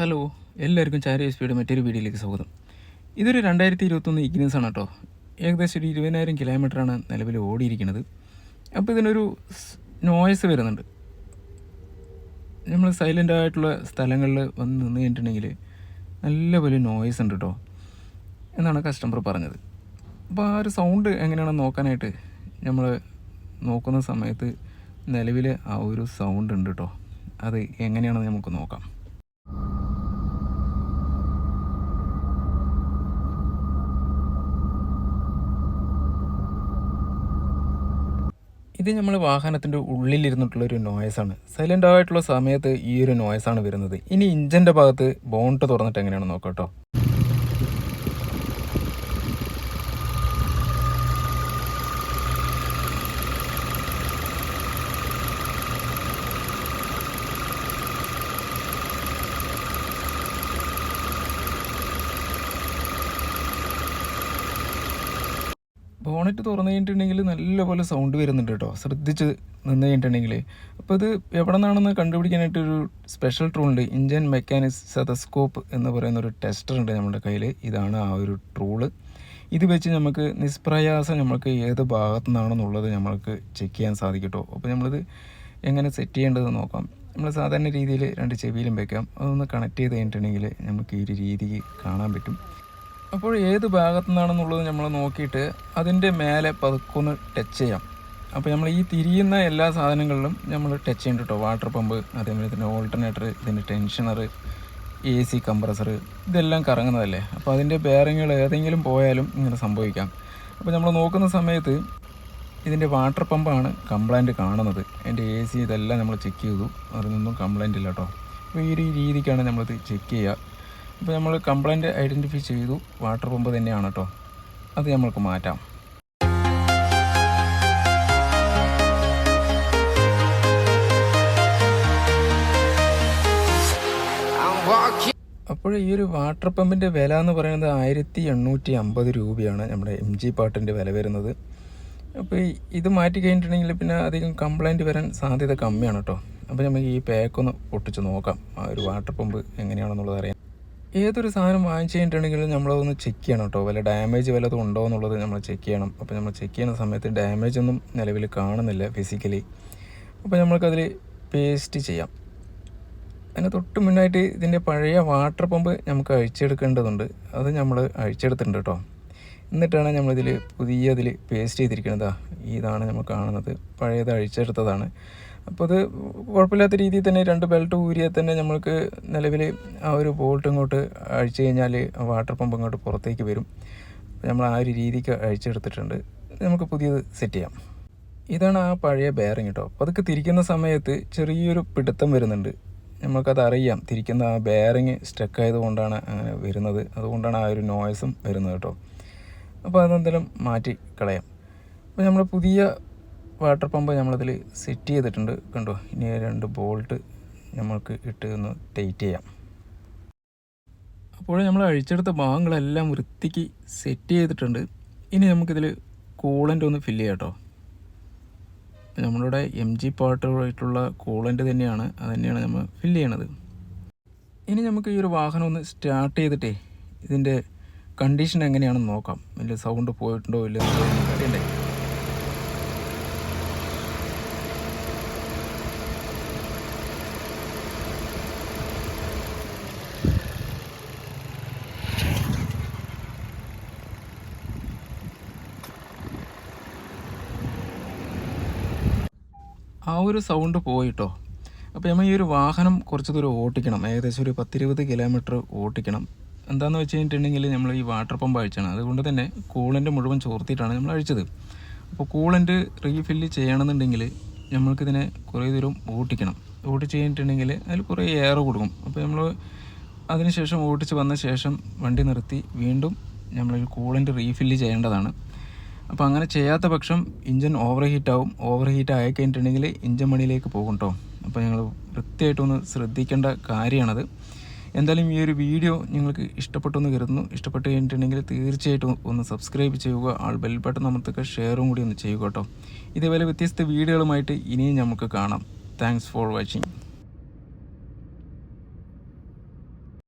Hello എല്ലാവർക്കും ചാരി S പിയുടെ മറ്റൊരു വീഡിയോയിലേക്ക് സ്വാഗതം. ഇതൊരു രണ്ടായിരത്തി ഇരുപത്തൊന്ന് ഇഗ്നിസ് ആണ് കേട്ടോ. ഏകദേശം ഒരു ഇരുപതിനായിരം കിലോമീറ്ററാണ് നിലവിൽ ഓടിയിരിക്കുന്നത്. അപ്പോൾ ഇതിനൊരു നോയ്സ് വരുന്നുണ്ട്. നമ്മൾ സൈലന്റ് ആയിട്ടുള്ള സ്ഥലങ്ങളിൽ വന്ന് നിന്ന് കഴിഞ്ഞിട്ടുണ്ടെങ്കിൽ നല്ല നോയ്സ് ഉണ്ട് കേട്ടോ. എന്നാണ് കസ്റ്റമർ പറഞ്ഞത്. അപ്പോൾ ആ ഒരു സൗണ്ട് എങ്ങനെയാണെന്ന് നോക്കാനായിട്ട് നമ്മൾ നോക്കുന്ന സമയത്ത് നിലവിൽ ആ ഒരു സൗണ്ട് ഉണ്ട് കേട്ടോ. അത് എങ്ങനെയാണെന്ന് നമുക്ക് നോക്കാം. ഇത് നമ്മൾ വാഹനത്തിന്റെ ഉള്ളിലിരുന്നിട്ടുള്ളൊരു നോയ്സാണ് സൈലന്റ് ആയിട്ടുള്ള സമയത്ത് ഈ ഒരു നോയ്സാണ് വരുന്നത്. ഇനി ഇഞ്ചിന്റെ ഭാഗത്ത് ബോണ്ട് തുറന്നിട്ട് എങ്ങനെയാണെന്ന് നോക്കാം കേട്ടോ ബോണറ്റ് തുറന്നു കഴിഞ്ഞിട്ടുണ്ടെങ്കിൽ നല്ലപോലെ സൗണ്ട് വരുന്നുണ്ട് കേട്ടോ. ശ്രദ്ധിച്ച് നിന്ന് കഴിഞ്ഞിട്ടുണ്ടെങ്കിൽ. അപ്പോൾ ഇത് എവിടെ നിന്നാണെന്ന് കണ്ടുപിടിക്കാനായിട്ട് ഒരു സ്പെഷ്യൽ ടൂൾ ഉണ്ട്. ഇന്ത്യൻ മെക്കാനിക്സ് സെതസ്കോപ്പ് എന്ന് പറയുന്ന ഒരു ടെസ്റ്റർ ഉണ്ട് നമ്മുടെ കയ്യിൽ. ഇതാണ് ആ ഒരു ട്രൂൾ ഇത് വെച്ച് നമുക്ക് നിഷ്പ്രയാസം നമുക്ക് ഏത് ഭാഗത്തു നിന്നാണെന്നുള്ളത് നമ്മൾക്ക് ചെക്ക് ചെയ്യാൻ സാധിക്കും കേട്ടോ. അപ്പോൾ നമ്മളിത് എങ്ങനെ സെറ്റ് ചെയ്യേണ്ടതെന്ന് നോക്കാം. നമ്മൾ സാധാരണ രീതിയിൽ രണ്ട് ചെവിയിലും വെക്കാം. അതൊന്ന് കണക്ട് ചെയ്ത് കഴിഞ്ഞിട്ടുണ്ടെങ്കിൽ നമുക്ക് ഈ ഒരു രീതിക്ക് കാണാൻ പറ്റും. അപ്പോൾ ഏത് ഭാഗത്തു നിന്നാണെന്നുള്ളത് നമ്മൾ നോക്കിയിട്ട് അതിന്റെ മേലെ പതുക്കൊന്ന് ടച്ച് ചെയ്യാം. അപ്പോൾ നമ്മൾ ഈ തിരിയുന്ന എല്ലാ സാധനങ്ങളിലും നമ്മൾ ടച്ച് ചെയ്യണ്ട കേട്ടോ വാട്ടർ പമ്പ് അതേപോലെ തന്നെ ഓൾട്ടർനേറ്റർ ഇതിന്റെ ടെൻഷനർ എ സി കംപ്രസർ ഇതെല്ലാം കറങ്ങുന്നതല്ലേ? അപ്പോൾ അതിന്റെ ബെയറിങ്ങുകൾ ഏതെങ്കിലും പോയാലും ഇങ്ങനെ സംഭവിക്കാം. അപ്പോൾ നമ്മൾ നോക്കുന്ന സമയത്ത് ഇതിന്റെ വാട്ടർ പമ്പാണ് കംപ്ലൈന്റ് കാണുന്നത്. അതിന്റെ എ സി ഇതെല്ലാം നമ്മൾ ചെക്ക് ചെയ്തു. അതിനൊന്നും കംപ്ലൈന്റ് ഇല്ല കേട്ടോ അപ്പോൾ ഈ ഒരു രീതിക്കാണ് നമ്മളിത് ചെക്ക് ചെയ്യുക. ഇപ്പോൾ നമ്മൾ കംപ്ലൈന്റ് ഐഡന്റിഫൈ ചെയ്തു. വാട്ടർ പമ്പ് തന്നെയാണ് കേട്ടോ അത് നമ്മൾക്ക് മാറ്റാം. അപ്പോൾ ഈ ഒരു വാട്ടർ പമ്പിന്റെ വില എന്ന് പറയുന്നത് ആയിരത്തി എണ്ണൂറ്റി അമ്പത് രൂപയാണ് നമ്മുടെ എം ജി പാട്ടിന്റെ വില വരുന്നത്. അപ്പോൾ ഇത് മാറ്റി കഴിഞ്ഞിട്ടുണ്ടെങ്കിൽ പിന്നെ അധികം കംപ്ലൈന്റ് വരാൻ സാധ്യത കമ്മിയാണ് കേട്ടോ അപ്പോൾ നമുക്ക് ഈ പാക്കൊന്ന് പൊട്ടിച്ച് നോക്കാം. ആ ഒരു വാട്ടർ പമ്പ് എങ്ങനെയാണെന്നുള്ളത് അറിയാം ഏതൊരു സാധനം വാങ്ങിച്ചു കഴിഞ്ഞിട്ടുണ്ടെങ്കിലും നമ്മളതൊന്ന് ചെക്ക് ചെയ്യണം കേട്ടോ. വല്ല ഡാമേജ് വല്ലതും ഉണ്ടോ എന്നുള്ളത് നമ്മൾ ചെക്ക് ചെയ്യണം. അപ്പോൾ നമ്മൾ ചെക്ക് ചെയ്യുന്ന സമയത്ത് ഡാമേജ് ഒന്നും നിലവിൽ കാണുന്നില്ല ഫിസിക്കലി അപ്പോൾ നമ്മൾക്കതിൽ പേസ്റ്റ് ചെയ്യാം. അതിന് തൊട്ട് മുന്നായിട്ട് ഇതിന്റെ പഴയ വാട്ടർ പമ്പ് നമുക്ക് അഴിച്ചെടുക്കേണ്ടതുണ്ട്. അത് നമ്മൾ അഴിച്ചെടുത്തിട്ടുണ്ട് കേട്ടോ. എന്നിട്ടാണ് നമ്മളിതിൽ പുതിയ അതിൽ പേസ്റ്റ് ചെയ്തിരിക്കുന്നത്. ഇതാണ് നമ്മൾ കാണുന്നത്. പഴയത് അഴിച്ചെടുത്തതാണ്. അപ്പോൾ അത് കുഴപ്പമില്ലാത്ത രീതിയിൽ തന്നെ രണ്ട് ബെൽറ്റ് ഊരിയാൽ തന്നെ നമ്മൾക്ക് നിലവിൽ ആ ഒരു ബോൾട്ട് ഇങ്ങോട്ട് അഴിച്ചു കഴിഞ്ഞാൽ വാട്ടർ പമ്പ് ഇങ്ങോട്ട് പുറത്തേക്ക് വരും. നമ്മൾ ആ ഒരു രീതിക്ക് അഴിച്ചെടുത്തിട്ടുണ്ട്. നമുക്ക് പുതിയത് സെറ്റ് ചെയ്യാം. ഇതാണ് ആ പഴയ ബെയറിങ് കേട്ടോ അപ്പോൾ അതൊക്കെ തിരിക്കുന്ന സമയത്ത് ചെറിയൊരു പിടുത്തം വരുന്നുണ്ട്. നമുക്കത് അറിയാം. തിരിക്കുന്ന ആ ബെയറിങ് സ്റ്റക്ക് ആയതുകൊണ്ടാണ് അങ്ങനെ വരുന്നത്. അതുകൊണ്ടാണ് ആ ഒരു നോയ്സും വരുന്നത് കേട്ടോ അപ്പോൾ അതെന്തെങ്കിലും മാറ്റി കളയാം അപ്പോൾ നമ്മൾ പുതിയ വാട്ടർ പമ്പ് നമ്മളതിൽ സെറ്റ് ചെയ്തിട്ടുണ്ട്. കണ്ടോ? ഇനി രണ്ട് ബോൾട്ട് നമ്മൾക്ക് ഇട്ട് ഒന്ന് ടൈറ്റ് ചെയ്യാം. അപ്പോൾ നമ്മൾ അഴിച്ചെടുത്ത ഭാഗങ്ങളെല്ലാം വൃത്തിക്ക് സെറ്റ് ചെയ്തിട്ടുണ്ട്. ഇനി നമുക്കിതിൽ കൂളന്റ് ഒന്ന് ഫില്ല് ചെയ്യാം കേട്ടോ. നമ്മളുടെ എം ജി പാട്ടുകളായിട്ടുള്ള കൂളന്റ് തന്നെയാണ്. അത് തന്നെയാണ് നമ്മൾ ഫില്ല് ചെയ്യണത്. ഇനി നമുക്ക് ഈ ഒരു വാഹനം ഒന്ന് സ്റ്റാർട്ട് ചെയ്തിട്ടേ ഇതിന്റെ കണ്ടീഷൻ എങ്ങനെയാണെന്ന് നോക്കാം. വലിയ സൗണ്ട് പോയിട്ടുണ്ടോ? ഇല്ലയോ എന്നുള്ളത് അറിയണ്ടേ ആ ഒരു സൗണ്ട് പോയിട്ടോ. അപ്പോൾ നമ്മൾ ഈ ഒരു വാഹനം കുറച്ച് ദൂരം ഓട്ടിക്കണം. ഏകദേശം ഒരു പത്തിരുപത് കിലോമീറ്റർ ഓട്ടിക്കണം. എന്താണെന്ന് വെച്ച് കഴിഞ്ഞിട്ടുണ്ടെങ്കിൽ നമ്മൾ ഈ വാട്ടർ പമ്പ് അഴിച്ചാണ്. അതുകൊണ്ട് തന്നെ കൂളന്റ് മുഴുവൻ ചോർത്തിയിട്ടാണ് നമ്മൾ അഴിച്ചത്. അപ്പോൾ കൂളന്റ് റീഫില്ല് ചെയ്യണമെന്നുണ്ടെങ്കിൽ നമ്മൾക്കിതിനെ കുറേ ദൂരം ഓട്ടിക്കണം. ഓട്ടിച്ച് കഴിഞ്ഞിട്ടുണ്ടെങ്കിൽ അതിൽ കുറേ എയർ കൊടുക്കും. അപ്പോൾ നമ്മൾ അതിനുശേഷം ഓട്ടിച്ച് വന്ന ശേഷം വണ്ടി നിർത്തി വീണ്ടും നമ്മൾ കൂളന്റ് റീഫില്ല് ചെയ്യേണ്ടതാണ്. അപ്പോൾ അങ്ങനെ ചെയ്യാത്ത പക്ഷം ഇഞ്ചൻ ഓവർ ഹീറ്റ് ആവും. ഓവർ ഹീറ്റ് ആയി കഴിഞ്ഞിട്ടുണ്ടെങ്കിൽ ഇഞ്ചൻ മണിയിലേക്ക് പോകും കേട്ടോ അപ്പോൾ ഞങ്ങൾ വൃത്തിയായിട്ടൊന്ന് ശ്രദ്ധിക്കേണ്ട കാര്യമാണത്. എന്തായാലും ഈ ഒരു വീഡിയോ നിങ്ങൾക്ക് ഇഷ്ടപ്പെട്ടെന്ന് കരുതുന്നു. ഇഷ്ടപ്പെട്ട് കഴിഞ്ഞിട്ടുണ്ടെങ്കിൽ തീർച്ചയായിട്ടും ഒന്ന് സബ്സ്ക്രൈബ് ചെയ്യുക ആൾ ബെൽ ബട്ടൺ അമർത്തുക ഷെയറും കൂടി ഒന്ന് ചെയ്യുക കേട്ടോ ഇതേപോലെ വ്യത്യസ്ത വീഡിയോകളുമായിട്ട് ഇനിയും നമുക്ക് കാണാം. Thanks for watching